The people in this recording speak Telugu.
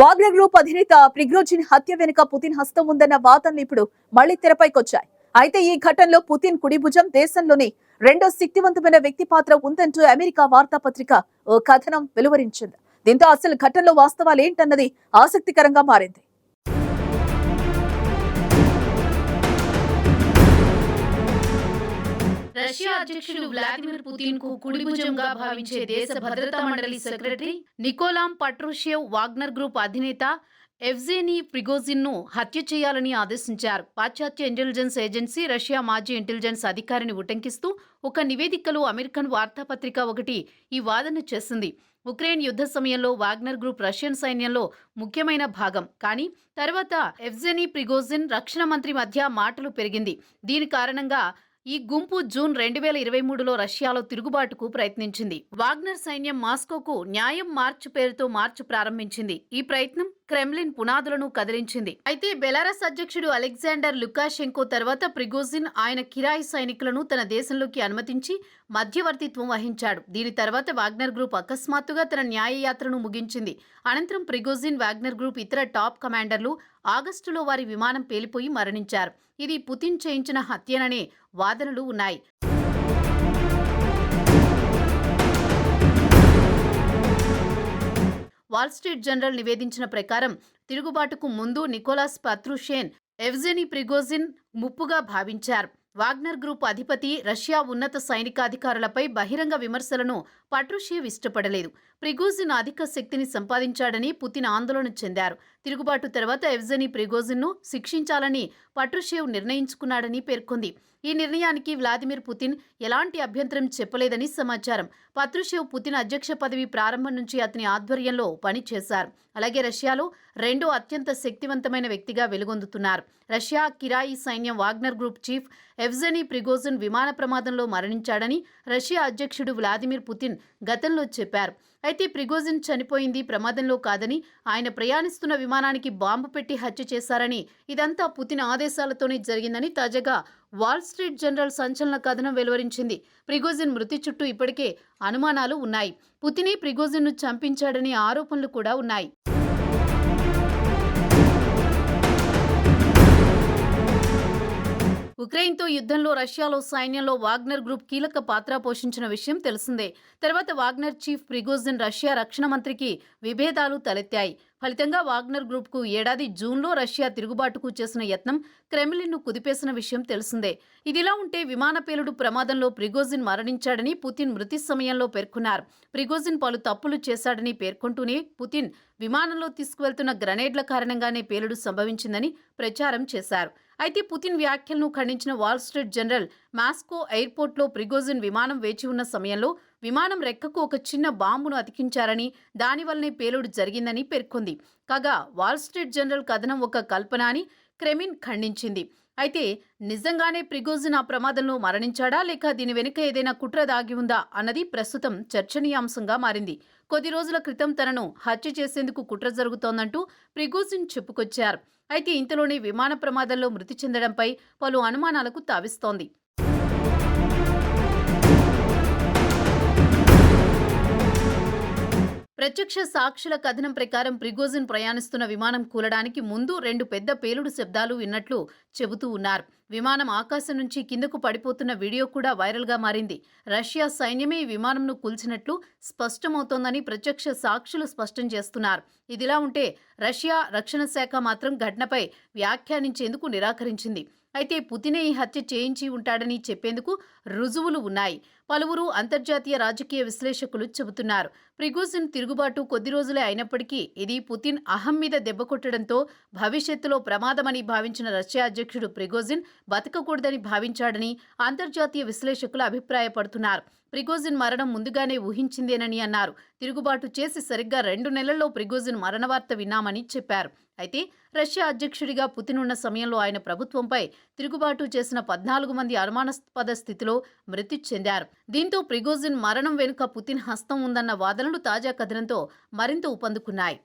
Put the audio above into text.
వాగ్నర్ గ్రూప్ అధినేత ప్రిగ్రోజిన్ హత్య వెనుక పుతిన్ హస్తం ఉందన్న వాదనలు ఇప్పుడు మళ్ళీ తెరపైకొచ్చాయి. అయితే ఈ ఘటనలో పుతిన్ కుడి భుజం దేశంలోని రెండో శక్తివంతమైన వ్యక్తి పాత్ర ఉందంటూ అమెరికా వార్తాపత్రిక ఓ కథనం వెలువరించింది. దీంతో అసలు ఘటనలో వాస్తవాలు ఏంటన్నది ఆసక్తికరంగా మారింది. రష్యా అధ్యక్షుడు వ్లాదిమిర్ పుతిన్కు కుడిభుజంగా భావించే దేశ భద్రతా మండలి secretary Nikolai Patrushev Wagner group అధినేత ఎవ్జేనీ ప్రిగోజిన్ను హత్య చేయాలని ఆదేశించారు. పాశ్చాత్య ఇంటెలిజెన్స్ ఏజెన్సీ రష్యా మాజీ ఇంటెలిజెన్స్ అధికారిని ఉటంకిస్తూ ఒక నివేదికలో అమెరికన్ వార్తాపత్రిక ఒకటి ఈ వాదన చేసింది. ఉక్రెయిన్ యుద్ధ సమయంలో వాగ్నర్ గ్రూప్ రష్యన్ సైన్యంలో ముఖ్యమైన భాగం. కానీ తర్వాత ఎఫ్జెనీ ప్రిగోజిన్ రక్షణ మంత్రి మధ్య మాటలు పెరిగింది. దీని కారణంగా ఈ గుంపు జూన్ రెండు వేల ఇరవై మూడులో రష్యాలో తిరుగుబాటుకు ప్రయత్నించింది. వాగ్నర్ సైన్యం మాస్కోకు న్యాయం మార్చ్ పేరుతో మార్చ్ ప్రారంభించింది. ఈ ప్రయత్నం క్రెమ్లిన్ పునాదులను కదిలించింది. అయితే బెలారస్ అధ్యక్షుడు అలెగ్జాండర్ లుకాషెంకో తర్వాత ప్రిగోజిన్ ఆయన కిరాయి సైనికులను తన దేశంలోకి అనుమతించి మధ్యవర్తిత్వం వహించాడు. దీని తర్వాత వాగ్నర్ గ్రూప్ అకస్మాత్తుగా తన న్యాయయాత్రను ముగించింది. అనంతరం ప్రిగోజిన్ వాగ్నర్ గ్రూప్ ఇతర టాప్ కమాండర్లు ఆగస్టులో వారి విమానం పేలిపోయి మరణించారు. ఇది పుతిన్ చేయించిన హత్యననే వాదనలు ఉన్నాయి. వాల్ స్ట్రీట్ జనరల్ నివేదించిన ప్రకారం తిరుగుబాటుకు ముందు నికోలాస్ పత్రుషేన్ ఎవ్జెనీ ప్రిగోజిన్ ముప్పుగా భావించారు. వాగ్నర్ గ్రూప్ అధిపతి రష్యా ఉన్నత సైనికాధికారులపై బహిరంగ విమర్శలను పట్రుషేవ్ ఇష్టపడలేదు. ప్రిగోజిన్ అధిక శక్తిని సంపాదించాడని పుతిన్ ఆందోళన చెందారు. తిరుగుబాటు తర్వాత ఎవ్జెనీ ప్రిగోజిన్ను శిక్షించాలని పట్రుషేవ్ నిర్ణయించుకున్నాడని పేర్కొంది. ఈ నిర్ణయానికి వ్లాదిమిర్ పుతిన్ ఎలాంటి అభ్యంతరం చెప్పలేదని సమాచారం. పత్రుషేవ్ పుతిన్ అధ్యక్ష పదవి ప్రారంభం నుంచి అతని ఆధ్వర్యంలో పనిచేశారు అలాగే రష్యాలో రెండో అత్యంత శక్తివంతమైన వ్యక్తిగా వెలుగొందుతున్నారు. రష్యా కిరాయి సైన్యం Wagner group chief Yevgeny Prigozhin విమాన ప్రమాదంలో మరణించాడని రష్యా అధ్యక్షుడు వ్లాదిమిర్ పుతిన్ గతంలో చెప్పారు. అయితే ప్రిగోజిన్ చనిపోయింది ప్రమాదంలో కాదని ఆయన ప్రయాణిస్తున్న విమానానికి బాంబు పెట్టి హత్య చేశారని ఇదంతా పుతిన్ ఆదేశాలతోనే జరిగిందని తాజాగా వాల్ స్ట్రీట్ జనరల్ సంచలన కథనం వెలువరించింది. ప్రిగోజిన్ మృతి చుట్టూ ఇప్పటికే అనుమానాలు ఉన్నాయి. పుతినే ప్రిగోజిన్ను చంపించాడనే ఆరోపణలు కూడా ఉన్నాయి. ఉక్రెయిన్తో యుద్ధంలో రష్యాలో సైన్యంలో వాగ్నర్ గ్రూప్ కీలక పాత్ర పోషించిన విషయం తెలిసిందే. తర్వాత వాగ్నర్ చీఫ్ ప్రిగోజిన్ రష్యా రక్షణ మంత్రికి విభేదాలు తలెత్తాయి. ఫలితంగా వాగ్నర్ గ్రూప్కు ఏడాది జూన్లో రష్యా తిరుగుబాటుకు చేసిన యత్నం క్రెమ్లిన్ను కుదిపేసిన విషయం తెలిసిందే. ఇదిలా ఉంటే విమాన పేలుడు ప్రమాదంలో ప్రిగోజిన్ మరణించాడని పుతిన్ మృతి సమయంలో పేర్కొన్నారు. ప్రిగోజిన్ పలు తప్పులు చేశాడని పేర్కొంటూనే పుతిన్ విమానంలో తీసుకువెళ్తున్న గ్రనేడ్ల కారణంగానే పేలుడు సంభవించిందని ప్రచారం చేశారు. అయితే పుతిన్ వ్యాఖ్యలను ఖండించిన వాల్ స్ట్రీట్ జనరల్ మాస్కో ఎయిర్పోర్ట్లో ప్రిగోజిన్ విమానం వేచి ఉన్న సమయంలో విమానం రెక్కకు ఒక చిన్న బాంబును అతికించారని దానివల్లనే పేలుడు జరిగిందని పేర్కొంది. కాగా వాల్ స్ట్రీట్ జనరల్ కథనం ఒక కల్పన అని క్రెమిన్ ఖండించింది. అయితే నిజంగానే ప్రిగోజిన్ ఆ ప్రమాదంలో మరణించాడా? లేక దీని వెనుక ఏదైనా కుట్ర దాగి ఉందా? అన్నది ప్రస్తుతం చర్చనీయాంశంగా మారింది. కొద్ది రోజుల క్రితం తనను హత్య చేసేందుకు కుట్ర జరుగుతోందంటూ ప్రిగోజిన్ చెప్పుకొచ్చారు. అయితే ఇంతలోనే విమాన ప్రమాదంలో మృతి చెందడంపై పలు అనుమానాలకు తావిస్తోంది. ప్రత్యక్ష సాక్షుల కథనం ప్రకారం ప్రిగోజిన్ ప్రయాణిస్తున్న విమానం కూలడానికి ముందు రెండు పెద్ద పేలుడు శబ్దాలు విన్నట్లు చెబుతూ ఉన్నారు. విమానం ఆకాశం నుంచి కిందకు పడిపోతున్న వీడియో కూడా వైరల్గా మారింది. రష్యా సైన్యమే ఈ విమానంను కూల్చినట్లు స్పష్టమవుతోందని ప్రత్యక్ష సాక్షులు స్పష్టం చేస్తున్నారు. ఇదిలా ఉంటే రష్యా రక్షణ శాఖ మాత్రం ఘటనపై వ్యాఖ్యానించేందుకు నిరాకరించింది. అయితే పుతినే ఈ హత్య చేయించి ఉంటాడని చెప్పేందుకు రుజువులు ఉన్నాయి. పలువురు అంతర్జాతీయ రాజకీయ విశ్లేషకులు చెబుతున్నారు. ప్రిగోజిన్ తిరుగుబాటు కొద్ది రోజులే అయినప్పటికీ ఇది పుతిన్ అహం మీద దెబ్బ కొట్టడంతో భవిష్యత్తులో ప్రమాదమని భావించిన రష్యా అధ్యక్షుడు ప్రిగోజిన్ బతకకూడదని భావించాడని అంతర్జాతీయ విశ్లేషకులు అభిప్రాయపడుతున్నారు. ప్రిగోజిన్ మరణం ముందుగానే ఊహించిందేనని అన్నారు. తిరుగుబాటు చేసి సరిగ్గా రెండు నెలల్లో ప్రిగోజిన్ మరణ వార్త విన్నామని చెప్పారు. అయితే రష్యా అధ్యక్షుడిగా పుతిన్ ఉన్న సమయంలో ఆయన ప్రభుత్వంపై తిరుగుబాటు చేసిన పద్నాలుగు మంది అనుమానాస్పద స్థితిలో మృతి చెందారు. దీంతో ప్రిగోజిన్ మరణం వెనుక పుతిన్ హస్తం ఉందన్న వాదనలు తాజా కథనంతో మరింత ఊపందుకున్నాయి.